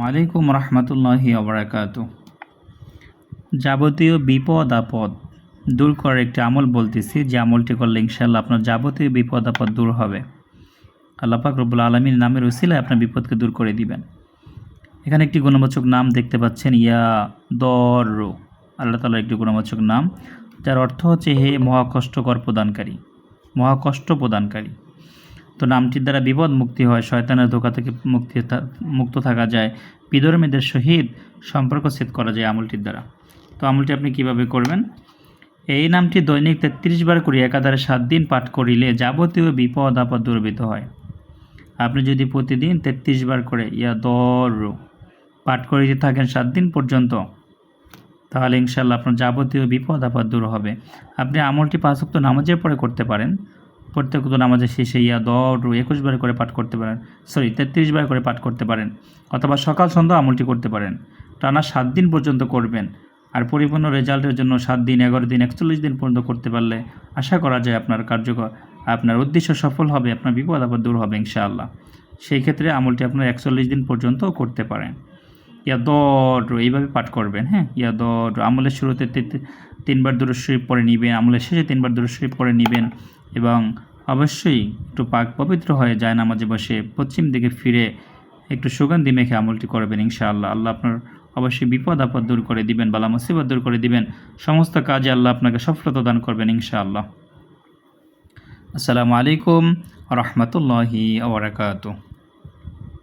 ওয়ালাইকুম রহমতুল্লাহি আবরাকাত যাবতীয় বিপদ আপদ দূর করার একটি আমল বলতেছি, যে আমলটি করলে ইনশাল্লাহ আপনার যাবতীয় বিপদ আপদ দূর হবে। আল্লাপাক রব্বুল আলমীর নামের উসিলায় আপনার বিপদকে দূর করে দিবেন। এখানে একটি গুণবাচক নাম দেখতে পাচ্ছেন, ইয়া দর আল্লাহ তালার একটি গুণবাচক নাম, যার অর্থ হচ্ছে হে মহাকষ্টকর প্রদানকারী, মহাকষ্ট প্রদানকারী। তো নামটির দ্বারা বিপদ মুক্তি হয়, শয়তানের ধোকা থেকে মুক্তি মুক্ত থাকা যায়। বিধর্মীদের সহিত সম্পর্ক ছেদ করা যায় আমলটির দ্বারা। তো আমলটি আপনি কীভাবে করবেন? এই নামটি দৈনিক তেত্রিশ বার করে একাধারে সাত দিন পাঠ করিলে যাবতীয় বিপদ, আপদ দুর্বিত হয়। আপনি যদি প্রতিদিন তেত্রিশ বার করে ইয়া দর পাঠ করিতে থাকেন সাত দিন পর্যন্ত, তাহলে ইনশাল্লাহ আপনার যাবতীয় বিপদ, আপদ দূর হবে। আপনি আমলটি পাঁচ ওয়াক্ত নামাজের পরে করতে পারেন। প্রত্যেক নামাজের শেষে ইয়া দর একুশ বার করে পাঠ করতে পারেন। সরি তেত্রিশ বার করে পাঠ করতে পারেন। অথবা সকাল সন্ধ্যা আমলটি করতে পারেন। টানা সাত দিন পর্যন্ত করবেন। আর পরিপূর্ণ রেজাল্টের জন্য সাত দিন, এগারো দিন, একচল্লিশ দিন পর্যন্ত করতে পারলে আশা করা যায় আপনার কার্যকর, আপনার উদ্দেশ্য সফল হবে, আপনার বিপদ আপদ দূর হবে ইনশাআল্লাহ। সেই ক্ষেত্রে আমলটি আপনার একচল্লিশ দিন পর্যন্ত করতে পারেন। ইয়া দর এইভাবে পাঠ করবেন হ্যাঁ? ইয়া দর আমলের শুরুতে তিনবার দূর শরীফ পরে নেবেন, আমলের শেষে তিনবার দূর শরীফ পরে নেবেন। এবং অবশ্যই একটু পাক পবিত্র হয়ে যায় নামাজে বসে পশ্চিম দিকে ফিরে একটু সুগন্ধি মেখে আমলটি করবেন ইনশাআল্লাহ। আল্লাহ আপনার অবশ্যই বিপদ আপদ দূর করে দিবেন, বালা মুসিবত দূর করে দিবেন, সমস্ত কাজে আল্লাহ আপনাকে সফলতা দান করবেন ইনশাআল্লাহ। আসসালামু আলাইকুম রহমতুল্লাহি আবরাকাতু